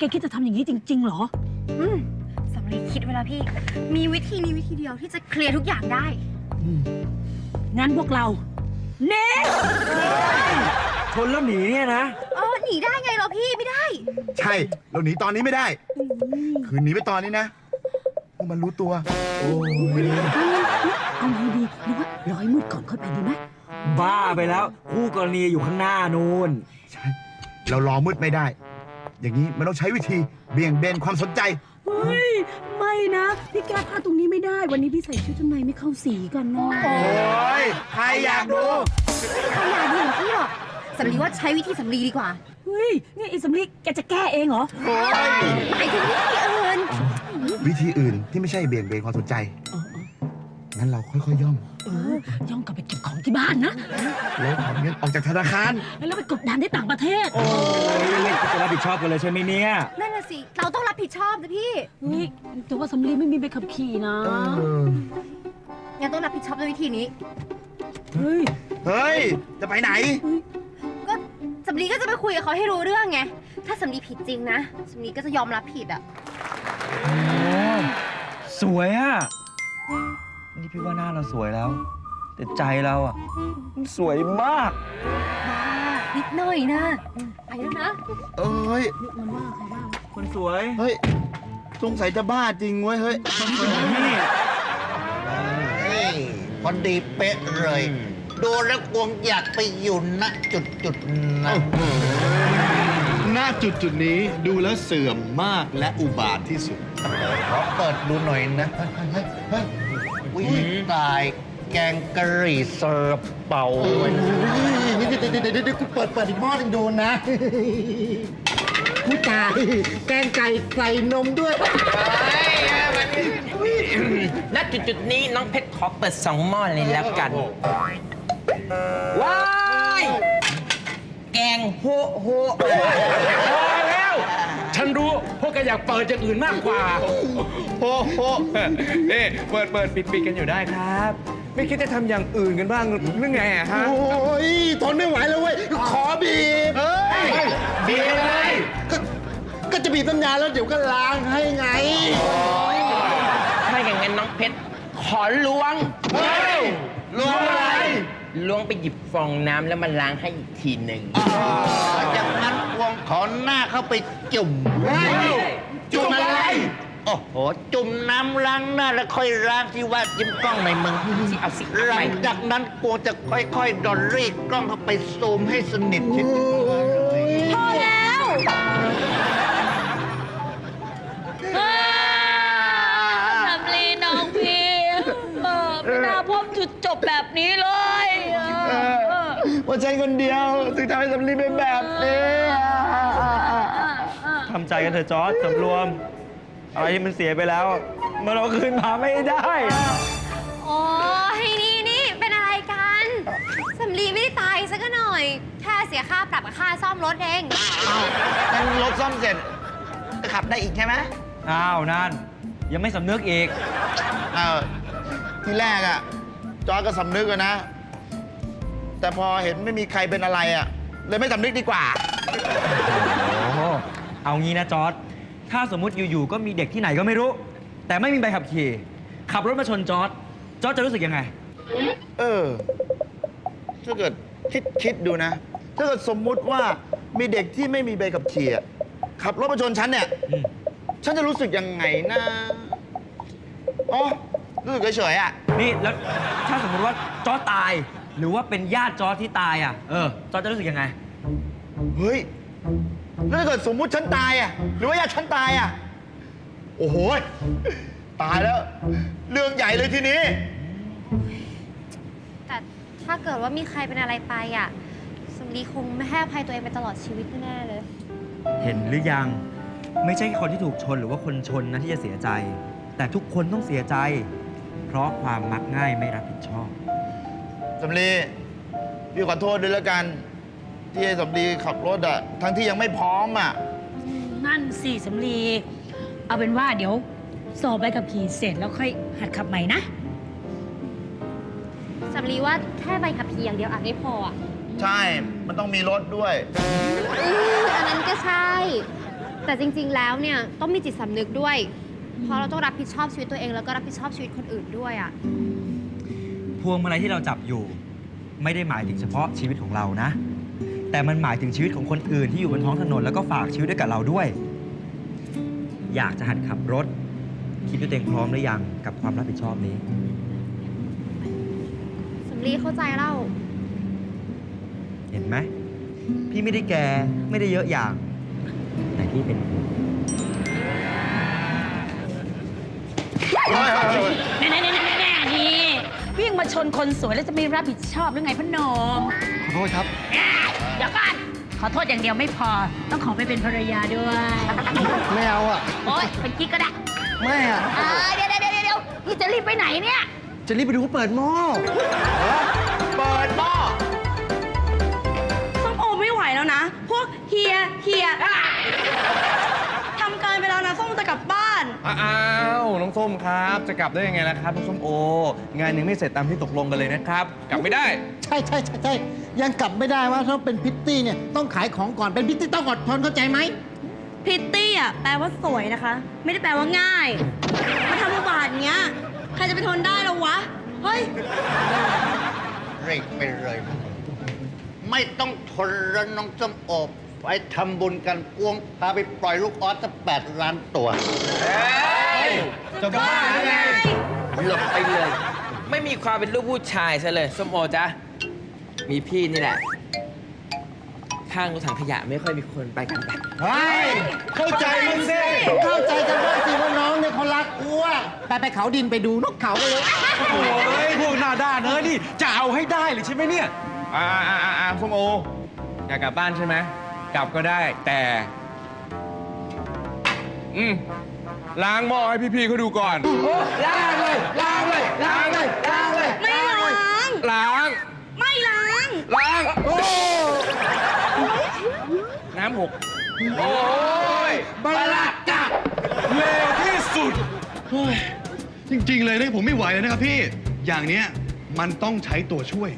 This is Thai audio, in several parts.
แกคิดจะทำอย่างนี้จริง ๆ เหรอ อืมสำลีคิดไว้แล้วพี่ มีวิธีนี้วิธีเดียวที่จะเคลียร์ทุกอย่างได้ งั้นพวกเราเน่ชนแล้วหนีเนี่ยนะ เออหนีได้ไงเหรอพี่ไม่ได้ ใช่เราหนีตอนนี้ไม่ได้ คืนหนีไปตอนนี้นะพวกมันรู้ตัวเอาไงดีหรือว่าร้อยมืดก่อนค่อยไปดีไหมบ้าไปแล้ว คู่กรณีอยู่ข้างหน้านู่นใช่เรารอมืดไม่ได้ อย่างนี้มันต้องใช้วิธีเบี่ยงเบนความสนใจ เฮ้ย ไม่นะ พี่แก้ผ้าตรงนี้ไม่ได้ วันนี้พี่ใส่ชุดชั้นในไม่เข้าสีกันเนาะโอ้ยใครอยากดูขนาดนี้ของพี่หรอกสำลีว่าใช้วิธีสำลีดีกว่า เฮ้ย นี่ไอ้สำลีแกจะแก้เองเหรอโอ้ยหมายถึงวิธีอื่นวิธีอื่นที่ไม่ใช่เบี่ยงเบนความสนใจเออเอองั้นเราค่อยๆย่อง เออย่องกลับไปเก็บของที่บ้านนะ แล้วถอนเงินออกจากธนาคาร แล้วไปกดดันที่ต่างประเทศ โอ้ยเล่นจะรับผิดชอบกันเลยใช่ไหมเนี่ยนั่นน่ะสิ เราต้องรับผิดชอบนะพี่เฮ้ยแต่ว่าสำลีไม่มีใบขับขี่นะ งั้นต้องรับผิดชอบด้วยวิธีนี้ เฮ้ย เฮ้ย จะไปไหน ก็สำลีก็จะไปคุยกับเขาให้รู้เรื่องไง ถ้าสำลีผิดจริงนะสำลีก็จะยอมรับผิดอะโอ้สวยอะ นี่พี่ว่าหน้าเราสวยแล้ว แต่ใจเราอะมันสวยมาก บ้านิดหน่อยนะ ไปแล้วนะเอ้ยมันว่าใครบ้างคนสวย เฮ้ย สงสัยจะบ้าจริงเว้ย เฮ้ยนี่เฮ้ยพอดีเป๊ะเลย ดูแล้วกวงอยากไปอยู่ณจุดจุดๆนั้นหน้าจุดจุดๆนี้ดูแล้วเสื่อมมากและอุบาทที่สุด ขอเปิดดูหน่อยนะ เฮ้ยเฮ้ยเฮ้ย วิตายแกงกะหรี่ซาลาเปาเว้ยนี่เดี๋ยวเดี๋ยวเดี๋ยวเดี๋ยวกูเปิดเปิดอีกหม้อหนึงดูนะผู้ตายแกงไก่ใส่นมด้วย ณจุดจุดๆนี้น้องเพชรขอเปิดสองหม้อเลยแล้วกัน ว้าย แกงโฮโฮพอแล้ว ฉันรู้พวกแกอยากเปิดอย่างอื่นมากกว่า โอ้โหเอ๊ะเปิดเปิดปิดปิดกันอยู่ได้ครับ ไม่คิดจะทำอย่างอื่นกันบ้างหรือไงอะฮะ โอ้ยทนไม่ไหวแล้วเว้ย ขอบีบเฮ้ยบีบอะไรก็ก็จะบีบน้ำยาแล้วเดี๋ยวก็ล้างให้ไง ถ้าอย่างนั้นน้องเพชรขอล้วงรู้อะไร ล้วงไปหยิบฟองน้ำแล้วมาล้างให้อีกทีหนึ่งจากนั้นกว งขอหน้าเข้าไปจุ่ม จุ่มอะไร โอ้โห จุ่มน้ำล้างหน้าแล้วค่อยล้างที่ว่าจิ้มกล้องในมึงสิเอาสิหเอาลัไปงจากนั้นกวงจะค่อยๆดอลลี่กล้องเข้าไปซูมให้สนิทชิดพอแล้วสำลีน้องพี่เออไม่น่าพบจุดจบแบบนี้เลย ว่าฉันคนเดียวถึงทำให้สำลีเป็นแบบนี้ทำใจกันเถอะจอร์ดสำรวม อะไรที่มันเสียไปแล้วอะมันเราคืนมาไม่ได้ โอ้ยนี่นี่เป็นอะไรกันสำลีไม่ได้ตายสักหน่อย แค่เสียค่าปรับกับค่าซ่อมรถเองงั้นรถซ่อมเสร็จก็ขับได้อีกใช่ไหมอ้าวนั่น ยังไม่สำนึกอีก เออที่แรกอะจอร์จก็สำนึกอะนะ แต่พอเห็นไม่มีใครเป็นอะไรอะเลยไม่สำนึกดีกว่า โอ้โหเอางี้นะจอร์ดถ้าสมมุติอยู่ๆ ก็มีเด็กที่ไหนก็ไม่รู้ แต่ไม่มีใบขับขี่ ขับรถมาชนจอร์ดจอร์ดจะรู้สึกยังไง เออ ถ้าเกิดคิดคิดดูนะ ถ้าเกิดสมมุติว่ามีเด็กที่ไม่มีใบขับขี่อะขับรถมาชนฉันเนี่ย อืม ฉันจะรู้สึกยังไงนะอ๋อรู้สึกเฉยๆอะนี่แล้วถ้าสมมติว่าจอร์ดตาย หรือว่าเป็นญาติจอร์ดที่ตายอะ เออ จอร์ดจะรู้สึกยังไง เฮ้ย แล้วถ้าเกิดสมมุติฉันตายอะหรือว่าญาติฉันตายอะโอ้โหตายแล้ว เรื่องใหญ่เลยทีนี้ แต่ถ้าเกิดว่ามีใครเป็นอะไรไปอะสำลีคงไม่ให้อภัยตัวเองไปตลอดชีวิตแน่ๆเลย เห็นหรือยัง ไม่ใช่คนที่ถูกชนหรือว่าคนชนนะที่จะเสียใจ แต่ทุกคนต้องเสียใจ เพราะความมักง่ายไม่รับผิดชอบ สำลีพี่ขอโทษด้วยแล้วกัน ที่ให้สำลีขับรถอะทั้งที่ยังไม่พร้อมอะนั่นสิสำลี เอาเป็นว่าเดี๋ยวสอบใบขับขี่เสร็จแล้วค่อยหัดขับใหม่นะ สำลีว่าแค่ใบขับขี่อย่างเดียวอาจไม่พออะใช่มันต้องมีรถด้วย อืออันนั้นก็ใช่ แต่จริง ๆ แล้วเนี่ยต้องมีจิตสำนึกด้วย เพราะเราต้องรับผิดชอบชีวิตตัวเองแล้วก็รับผิดชอบชีวิตคนอื่นด้วยอะพ วงมาลัยที่เราจับอยู่ ไม่ได้หมายถึงเฉพาะชีวิตของเรานะ แต่มันหมายถึงชีวิตของคนอื่นที่อยู่บนท้องถนนแล้วก็ฝากชีวิตไว้กับเราด้วย อยากจะหัดขับรถ คิดว่าตัวเองพร้อมหรือยังกับความรับผิดชอบนี้ สำลีเข้าใจเล่า เห็นไหมพี่ไม่ได้แก่ไม่ได้เยอะอย่าง แต่พี่เป็นห่วงแน่แน่แน่แน่แน่นี่ วิ่งมาชนคนสวยแล้วจะไม่รับผิดชอบหรือไงพ่อหนมขอโทษครับ เดี๋ยวก่อนขอโทษอย่างเดียวไม่พอ ต้องขอไปเป็นภรรยาด้วย ไม่เอาอะ โอ๊ยเป็นกิ๊กก็ได้ไม่อะ เออเดี๋ยวเดี๋ยวเดี๋ยวเดี๋ยวพี่จะรีบไปไหนเนี่ย จะรีบไปดูเขาเปิดหม้อเปิดหม้อส้มโอไม่ไหวแล้วนะ พวกเฮียเฮีย อ้าวน้องส้มครับ จะกลับได้ยังไงล่ะครับน้องส้มโอ งานยังไม่เสร็จตามที่ตกลงกันเลยนะครับ กลับไม่ได้ ใช่ใช่ใช่ใช่ยังกลับไม่ได้ว่าถ้าเป็นพิตตี้เนี่ยต้องขายของก่อนเป็นพิตตี้ต้องอดทนเข้าใจไหมพิตตี้อะแปลว่าสวยนะคะ ไม่ได้แปลว่าง่ายมาทำอุบาทเงี้ย ใครจะไปทนได้หรอวะ เฮ้ย เร่งไปเลยนะไม่ต้องทนแล้วน้องส้มโอบ ไปทำบุญกันกวงพาไปปล่อยลูกออสสักแปดล้านตัว จะบ้าไงหลบไปเลย ไม่มีความเป็นลูกผู้ชายซะเลยส้มโอจ๊ะ มีพี่นี่แหละ ข้างรถถังขยะไม่ค่อยมีคนไปกันไป เฮ้ยเข้าใจมันสิเข้าใจกันบ้างสิว่าน้องเนี่ยเขารักอ้วไปไปเขาดินไปดูนกเขาไปเลยโอ้ยพวกหน้าด้านเนอะนี่จะเอาให้ได้เลยใช่ไหมเนี่ย อ่าอ่าอ่าอ่าส้มโออยากกลับบ้านใช่ไหม กลับก็ได้ แต่ อืมล้างหม้อให้พี่ๆเขาดูก่อนล้างเลยล้างเลยล้างเลยล้างเลยไม่ล้าง ล้าง ไม่ล้าง ล้าง โอ้ น้ำหก โอ้ยบลาดจ้ะเลวที่สุดจริง ๆ เลยนะผมไม่ไหวแล้วนะครับพี่ อย่างเนี้ยมันต้องใช้ตัวช่วย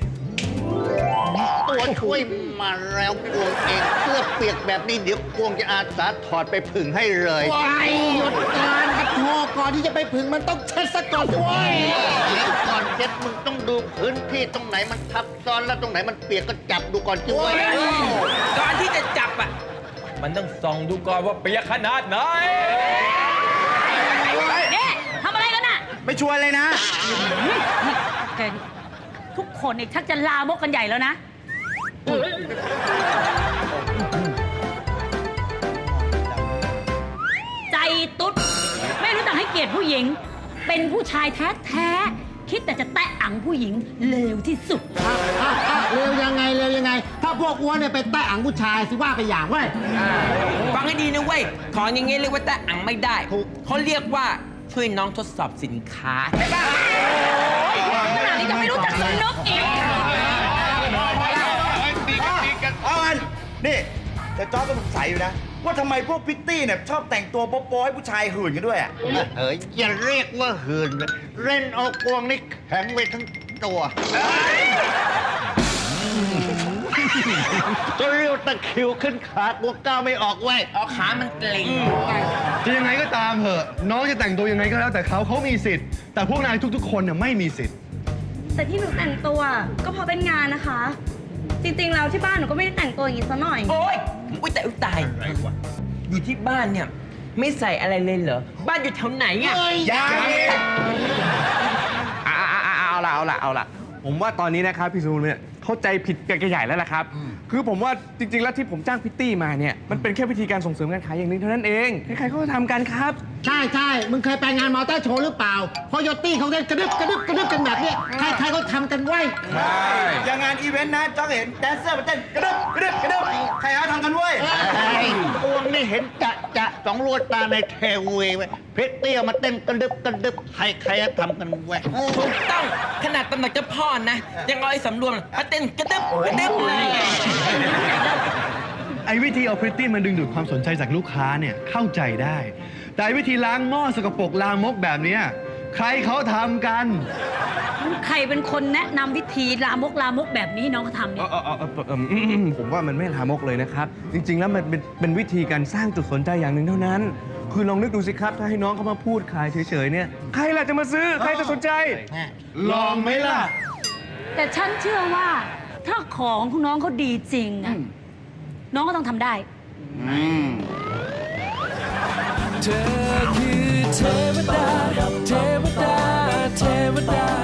ตัวช่วยมาแล้วกวงเองเสื้อเปียกแบบนี้เดี๋ยวกวงจะอาสาถอดไปผึ่งให้เลยไปหยุดการกระโทกก่อนที่จะไปผึ่งมันต้องเช็ดซะก่อนด้วยเดี๋ยวก่อนเช็ดมึงต้องดูพื้นที่ตรงไหนมันทับซ้อนแล้วตรงไหนมันเปียกก็จับดูก่อนจิ๋วก่อนที่จะจับอะ มันต้องส่องดูก่อนว่าเปียกขนาดไหน เนี่ยทำอะไรกันน่ะไม่ชวนเลยนะนี่แกนี่ทุกคนเนี่ยชักจะลามกกันใหญ่แล้วนะ ใจตุ๊ด ไม่รู้จักให้เกียรติผู้หญิง เป็นผู้ชายแท้ๆ คิดแต่จะแตะอังผู้หญิงเลวที่สุดอะอะอะเร็วยังไงเร็วยังไง ถ้าพวกอ้วนเนี่ยไปแตะอังผู้ชายสิว่าไปอย่างเว้ย ฟังให้ดีนะเว้ย ของอย่างเงี้ยเรียกว่าแต่อังไม่ได้เขาเรียกว่าช่วยน้องทดสอบสินค้าใช่ปะขนาดนี้จะไม่รู้จักสนุกอีก นนี่แต่จอร์จก็สงสัยอยู่นะ ว่าทำไมพวกพิตตี้เนี่ยชอบแต่งตัวโป๊ะๆให้ผู้ชายหื่นกันด้วยอะเฮ้ยอย่าเรียกว่าหืนเลยเล่นเอากวงนี่แข็งไปทั้งตัวจะเรียวตะคริวขึ้นขากวงก้าวไม่ออกเว้ยเอาขามันเกร็งจะยังไงก็ตามเถอะ น้องจะแต่งตัวยังไงก็แล้วแต่เขาเขามีสิทธิ์ แต่พวกนายทุกๆ คนเนี่ยไม่มีสิทธิ์ แต่ที่หนูแต่งตัวก็เพราะเป็นงานนะคะ จริงๆแล้วที่บ้านหนูก็ไม่ได้แต่งตัวอย่างนี้ซะหน่อย โอ๊ยอุ้ยแต่อุ้ยตายอยู่ที่บ้านเนี่ย ไม่ใส่อะไรเลยเหรอ บ้านอยู่แถวไหนอะยังอีก อ่าเอาละเอาละเอาละผมว่าตอนนี้นะครับพี่ซูนเนี่ย เข้าใจผิดกันใหญ่แล้วล่ะครับ คือผมว่าจริง ๆ แล้วที่ผมจ้างพิตตี้มาเนี่ยมันเป็นแค่วิธีการส่งเสริมการขายอย่างหนึงเท่านั้นเองใครๆเขาก็ทำกันครับ ใช่ใช่มึงเคยไปงานมอเตอร์โชว์หรือเปล่าพอโยตี้เขาเล่นกระดึบกระดึบกระดึบกันแบบเนี้ยใครใครก็ทำกันไว้ยอย่างงานอีเวนต์นะจอร์จเห็นแดนเซอร์มาเต้นกระดึบกระดึบกระดึบใครเขาทำกันเว้ยไอ้กวงนี่เห็นจะจะสองลวดตาในเทวีเว้ยเพชรเตี้ยมาเต้นกระดึบกระดึบใครใครๆทำกันเว้ย ถูกต้องขนาดตำหนักเจ้าพ่อนะ ยังเอาไอ้สำรวมมาเต้นกระดึบกระดึบเลยไอ้วิธีเอาพริตตี้มาดึงดูดความสนใจจากลูกค้าเนี่ยเข้าใจได้ แต่ไอ้วิธีล้างหม้อสกปรกลามกแบบเนี้ยใครเขาทำกัน ใครเป็นคนแนะนำวิธีลามกลามกแบบนี้น้องเขาทำเอเนี่ยอเออเออเออเอออืมผมว่ามันไม่ลามกเลยนะครับ จริง ๆ แล้วมันเป็นเป็นวิธีการสร้างจุดสนใจอย่างหนึ่งเท่านั้น คือลองนึกดูสิครับ ถ้าให้น้องเขามาพูดขายเฉยๆเนี่ย ใครล่ะจะมาซื้อ ใครจะสนใจ ลองไหมล่ะ แต่ฉันเชื่อว่า ถ้าของของน้องเขาดีจริงอะน้องก็ต้องทำได้ เธอคือเทวดา เทวดา เทวดา